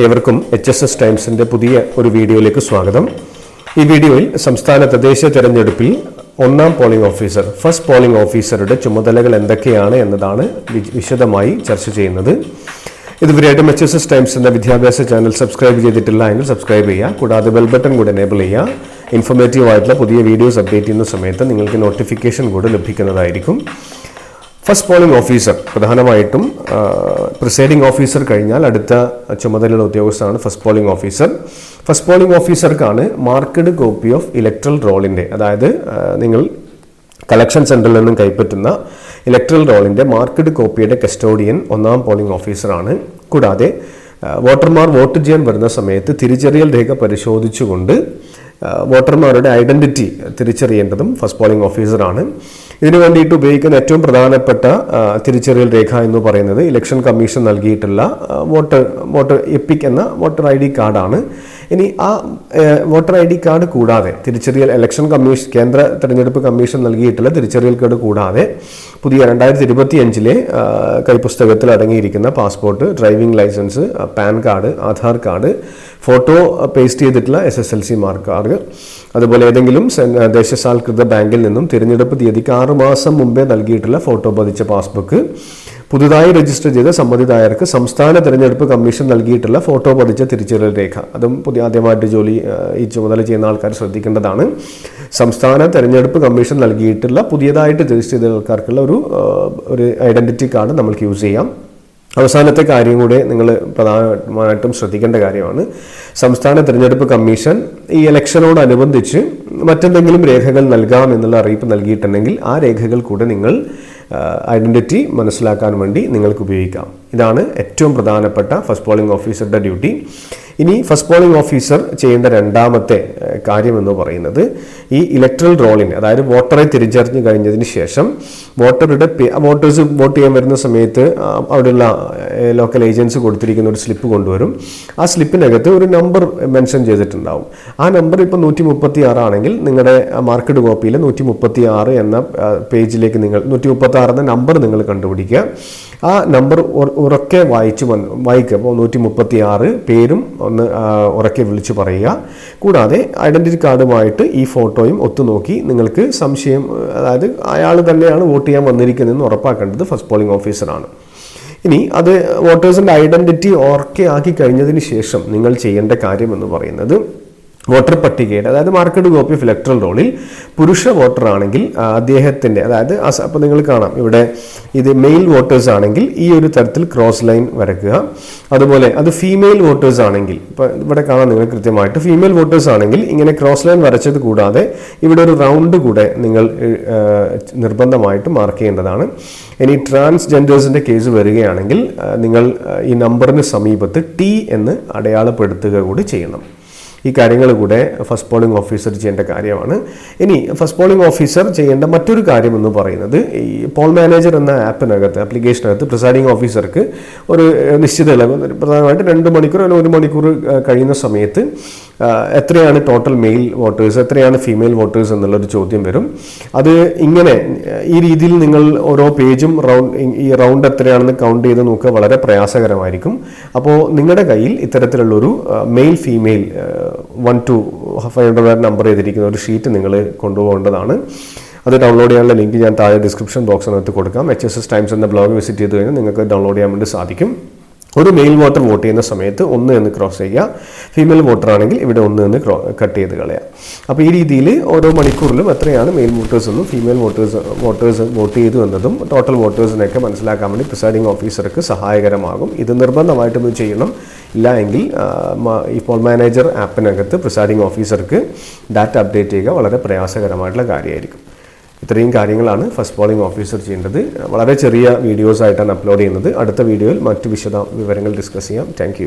ഏവർക്കും H S S ടൈംസിന്റെ പുതിയ ഒരു വീഡിയോയിലേക്ക് സ്വാഗതം. ഈ വീഡിയോയിൽ സംസ്ഥാന തദ്ദേശ തെരഞ്ഞെടുപ്പിൽ ഒന്നാം പോളിംഗ് ഓഫീസർ ഫസ്റ്റ് പോളിംഗ് ഓഫീസറുടെ ചുമതലകൾ എന്തൊക്കെയാണ് എന്നതാണ് വിശദമായി ചർച്ച ചെയ്യുന്നത്. ഇതുവരെയായിട്ടും എച്ച് എസ് എസ് ടൈംസ് എന്ന വിദ്യാഭ്യാസ ചാനൽ സബ്സ്ക്രൈബ് ചെയ്തിട്ടില്ല എങ്കിൽ സബ്സ്ക്രൈബ് ചെയ്യുക. കൂടാതെ ബെൽ ബട്ടൺ കൂടെ എനേബിൾ ചെയ്യുക. ഇൻഫോർമേറ്റീവ് ആയിട്ടുള്ള പുതിയ വീഡിയോസ് അപ്ഡേറ്റ് ചെയ്യുന്ന സമയത്ത് നിങ്ങൾക്ക് നോട്ടിഫിക്കേഷൻ കൂടെ ലഭിക്കുന്നതായിരിക്കും. ഫസ്റ്റ് പോളിംഗ് ഓഫീസർ പ്രധാനമായിട്ടും പ്രിസൈഡിംഗ് ഓഫീസർ കഴിഞ്ഞാൽ അടുത്ത ചുമതലയുള്ള ഉദ്യോഗസ്ഥനാണ് first polling officer first polling ഓഫീസർക്കാണ് marked copy of electoral റോളിന്റെ അതായത് നിങ്ങൾ കളക്ഷൻ സെന്ററിൽ നിന്നും കൈപ്പറ്റുന്ന ഇലക്ട്രൽ റോളിന്റെ മാർക്കഡ് കോപ്പിയുടെ കസ്റ്റോഡിയൻ ഒന്നാം പോളിംഗ് ഓഫീസറാണ് കൂടാതെ വോട്ടർമാർ വോട്ട് ചെയ്യാൻ വരുന്ന സമയത്ത് തിരിച്ചറിയൽ രേഖ പരിശോധിച്ചുകൊണ്ട് വോട്ടർമാരുടെ ഐഡന്റിറ്റി തിരിച്ചറിയേണ്ടതും ഫസ്റ്റ് പോളിംഗ് ഓഫീസറാണ് ഇതിനു വേണ്ടിയിട്ട് ഉപയോഗിക്കുന്ന ഏറ്റവും പ്രധാനപ്പെട്ട തിരിച്ചറിയൽ രേഖ എന്ന് പറയുന്നത് ഇലക്ഷൻ കമ്മീഷൻ നൽകിയിട്ടുള്ള വോട്ടർ വോട്ടർ എപ്പിക് എന്ന വോട്ടർ ഐ ഡി കാർഡാണ് ഇനി ആ വോട്ടർ ഐ ഡി കാർഡ് കൂടാതെ തിരിച്ചറിയൽ ഇലക്ഷൻ കമ്മീഷൻ കേന്ദ്ര തെരഞ്ഞെടുപ്പ് കമ്മീഷൻ നൽകിയിട്ടുള്ള തിരിച്ചറിയൽ കാർഡ് കൂടാതെ പുതിയ രണ്ടായിരത്തി ഇരുപത്തി അഞ്ചിലെ കൈപുസ്തകത്തിൽ അടങ്ങിയിരിക്കുന്ന passport driving licence PAN card Aadhaar card photo paste ചെയ്തിട്ടുള്ള S S L C mark card അതുപോലെ ഏതെങ്കിലും ദേശസാൽകൃത ബാങ്കിൽ നിന്നും തിരഞ്ഞെടുപ്പ് തീയതിക്ക് ആറുമാസം മുമ്പേ നൽകിയിട്ടുള്ള ഫോട്ടോ പതിച്ച പാസ്ബുക്ക് പുതുതായി രജിസ്റ്റർ ചെയ്ത സമ്മതിദായർക്ക് സംസ്ഥാന തിരഞ്ഞെടുപ്പ് കമ്മീഷൻ നൽകിയിട്ടുള്ള ഫോട്ടോ പതിച്ച തിരിച്ചറിയൽ രേഖ. അതും പുതിയ ആദ്യമായിട്ട് ജോലി ഈ ചുമതല ചെയ്യുന്ന ആൾക്കാർ ശ്രദ്ധിക്കേണ്ടതാണ്. സംസ്ഥാന തിരഞ്ഞെടുപ്പ് കമ്മീഷൻ നൽകിയിട്ടുള്ള പുതിയതായിട്ട് രജിസ്റ്റർ ചെയ്ത ആൾക്കാർക്കുള്ള ഒരു ഒരു ഐഡന്റിറ്റി കാർഡ് നമ്മൾക്ക് യൂസ് ചെയ്യാം. അവസാനത്തെ കാര്യം കൂടെ നിങ്ങൾ പ്രധാനമായിട്ടും ശ്രദ്ധിക്കേണ്ട കാര്യമാണ്. സംസ്ഥാന തിരഞ്ഞെടുപ്പ് കമ്മീഷൻ ഈ ഇലക്ഷനോടനുബന്ധിച്ച് മറ്റെന്തെങ്കിലും രേഖകൾ നൽകാം എന്നുള്ള അറിയിപ്പ് നൽകിയിട്ടുണ്ടെങ്കിൽ ആ രേഖകൾ കൂടെ നിങ്ങൾ ഐഡന്റിറ്റി മനസ്സിലാക്കാൻ വേണ്ടി നിങ്ങൾക്ക് ഉപയോഗിക്കാം. ഇതാണ് ഏറ്റവും പ്രധാനപ്പെട്ട ഫസ്റ്റ് പോളിംഗ് ഓഫീസറുടെ ഡ്യൂട്ടി. ഇനി ഫസ്റ്റ് പോളിംഗ് ഓഫീസർ ചെയ്യേണ്ട രണ്ടാമത്തെ കാര്യം എന്ന് പറയുന്നത് ഈ ഇലക്ട്രൽ റോളിന് അതായത് വോട്ടറെ തിരിച്ചറിഞ്ഞു കഴിഞ്ഞതിന് ശേഷം വോട്ടറുടെ വോട്ടേഴ്സ് വോട്ട് ചെയ്യാൻ വരുന്ന സമയത്ത് അവിടെയുള്ള ലോക്കൽ ഏജൻസി കൊടുത്തിരിക്കുന്ന ഒരു സ്ലിപ്പ് കൊണ്ടുവരും. ആ സ്ലിപ്പിനകത്ത് ഒരു നമ്പർ മെൻഷൻ ചെയ്തിട്ടുണ്ടാവും. ആ നമ്പർ ഇപ്പോൾ നൂറ്റി മുപ്പത്തി ആറാണെങ്കിൽ നിങ്ങളുടെ മാർക്കറ്റ് കോപ്പിയിൽ നൂറ്റി മുപ്പത്തി ആറ് എന്ന പേജിലേക്ക് നിങ്ങൾ നൂറ്റി മുപ്പത്തി ആറ് എന്ന നമ്പർ നിങ്ങൾ കണ്ടുപിടിക്കുക. ആ നമ്പർ ഉറക്കെ വായിച്ച് വന്ന് വായിക്കുക. അപ്പോൾ നൂറ്റി മുപ്പത്തി ആറ് പേരും ഒന്ന് ഉറക്കെ വിളിച്ച് പറയുക. കൂടാതെ ഐഡന്റിറ്റി കാർഡുമായിട്ട് ഈ ഫോട്ടോയും ഒത്തുനോക്കി നിങ്ങൾക്ക് സംശയം അതായത് അയാൾ തന്നെയാണ് വോട്ട് ചെയ്യാൻ വന്നിരിക്കുന്നതെന്ന് ഉറപ്പാക്കേണ്ടത് ഫസ്റ്റ് പോളിംഗ് ഓഫീസറാണ്. ഇനി അത് വോട്ടേഴ്സിന്റെ ഐഡന്റിറ്റി ഓർക്കെ ആക്കി കഴിഞ്ഞതിന് ശേഷം നിങ്ങൾ ചെയ്യേണ്ട കാര്യം എന്ന് പറയുന്നത് വോട്ടർ പട്ടികയുടെ അതായത് മാർക്കറ്റ് കോപ്പി ഓഫ് ഇലക്ട്രൽ റോളിൽ പുരുഷ വോട്ടർ ആണെങ്കിൽ അദ്ദേഹത്തിന്റെ അതായത് അപ്പോൾ നിങ്ങൾ കാണാം ഇവിടെ ഇത് മെയിൽ വോട്ടേഴ്സ് ആണെങ്കിൽ ഈ ഒരു തരത്തിൽ ക്രോസ് ലൈൻ വരയ്ക്കുക അതുപോലെ അത് ഫീമെയിൽ വോട്ടേഴ്സ് ആണെങ്കിൽ ഇപ്പോൾ ഇവിടെ കാണാം നിങ്ങൾ കൃത്യമായിട്ട് ഫീമെയിൽ വോട്ടേഴ്സ് ആണെങ്കിൽ ഇങ്ങനെ ക്രോസ് ലൈൻ വരച്ചത് കൂടാതെ ഇവിടെ ഒരു റൗണ്ട് കൂടെ നിങ്ങൾ നിർബന്ധമായിട്ട് മാർക്ക് ചെയ്യേണ്ടതാണ്. ഇനി ട്രാൻസ്ജെൻഡേഴ്സിന്റെ കേസ് വരികയാണെങ്കിൽ നിങ്ങൾ ഈ നമ്പറിന് സമീപത്ത് ടി എന്ന് അടയാളപ്പെടുത്തുക കൂടി ചെയ്യണം. ഈ കാര്യങ്ങൾ കൂടെ ഫസ്റ്റ് പോളിംഗ് ഓഫീസർ ചെയ്യേണ്ട കാര്യമാണ്. ഇനി ഫസ്റ്റ് പോളിംഗ് ഓഫീസർ ചെയ്യേണ്ട മറ്റൊരു കാര്യം എന്ന് പറയുന്നത് ഈ പോൾ മാനേജർ എന്ന ആപ്പിനകത്ത് ആപ്ലിക്കേഷനകത്ത് പ്രിസൈഡിംഗ് ഓഫീസർക്ക് ഒരു നിശ്ചിത ഇളവ് പ്രധാനമായിട്ട് രണ്ട് മണിക്കൂർ അല്ലെങ്കിൽ ഒരു മണിക്കൂർ കഴിയുന്ന സമയത്ത് എത്രയാണ് ടോട്ടൽ മെയിൽ വോട്ടേഴ്സ് എത്രയാണ് ഫീമെയിൽ വോട്ടേഴ്സ് എന്നുള്ളൊരു ചോദ്യം വരും. അത് ഇങ്ങനെ ഈ രീതിയിൽ നിങ്ങൾ ഓരോ പേജും റൗണ്ട് ഈ റൗണ്ട് എത്രയാണെന്ന് കൗണ്ട് ചെയ്ത് നോക്കുക വളരെ പ്രയാസകരമായിരിക്കും. അപ്പോൾ നിങ്ങളുടെ കയ്യിൽ ഇത്തരത്തിലുള്ളൊരു male female one two five hundred number ചെയ്തിരിക്കുന്ന ഒരു ഷീറ്റ് നിങ്ങൾ കൊണ്ടുപോകേണ്ടതാണ്. അത് ഡൗൺലോഡ് ചെയ്യാനുള്ള ലിങ്ക് ഞാൻ താഴെ ഡിസ്ക്രിപ്ഷൻ ബോക്സിനകത്ത് കൊടുക്കാം. എച്ച് എസ് എസ് ടൈംസ് എന്ന ബ്ലോഗ് വിസിറ്റ് ചെയ്ത് കഴിഞ്ഞാൽ നിങ്ങൾക്ക് ഡൗൺലോഡ് ചെയ്യാൻ വേണ്ടി സാധിക്കും. ഒരു മെയിൽ വോട്ടർ വോട്ട് ചെയ്യുന്ന സമയത്ത് ഒന്ന് എന്ന് ക്രോസ് ചെയ്യുക. ഫീമെയിൽ വോട്ടർ ആണെങ്കിൽ ഇവിടെ ഒന്ന് എന്ന് കട്ട് ചെയ്ത് കളയാം അപ്പോൾ ഈ രീതിയിൽ ഓരോ മണിക്കൂറിലും എത്രയാണ് മെയിൽ വോട്ടേഴ്സ് എന്നും ഫീമെയിൽ വോട്ടേഴ്സ് വോട്ടേഴ്സ് വോട്ട് ചെയ്തു എന്നതും ടോട്ടൽ വോട്ടേഴ്സിനെയൊക്കെ മനസ്സിലാക്കാൻ വേണ്ടി പ്രിസൈഡിംഗ് ഓഫീസർക്ക് സഹായകരമാകും. ഇത് നിർബന്ധമായിട്ടും ചെയ്യണം. ഇല്ല എങ്കിൽ ഈ മാനേജർ ആപ്പിനകത്ത് പ്രിസൈഡിംഗ് ഓഫീസർക്ക് ഡാറ്റ അപ്ഡേറ്റ് ചെയ്യുക വളരെ പ്രയാസകരമായിട്ടുള്ള കാര്യമായിരിക്കും. ഇത്രയും കാര്യങ്ങളാണ് ഫസ്റ്റ് പോളിംഗ് ഓഫീസർ ചെയ്യേണ്ടത്. വളരെ ചെറിയ വീഡിയോസ് ആയിട്ടാണ് അപ്ലോഡ് ചെയ്യുന്നത്. അടുത്ത വീഡിയോയിൽ മറ്റു വിശദ വിവരങ്ങൾ ഡിസ്കസ് ചെയ്യാം. താങ്ക്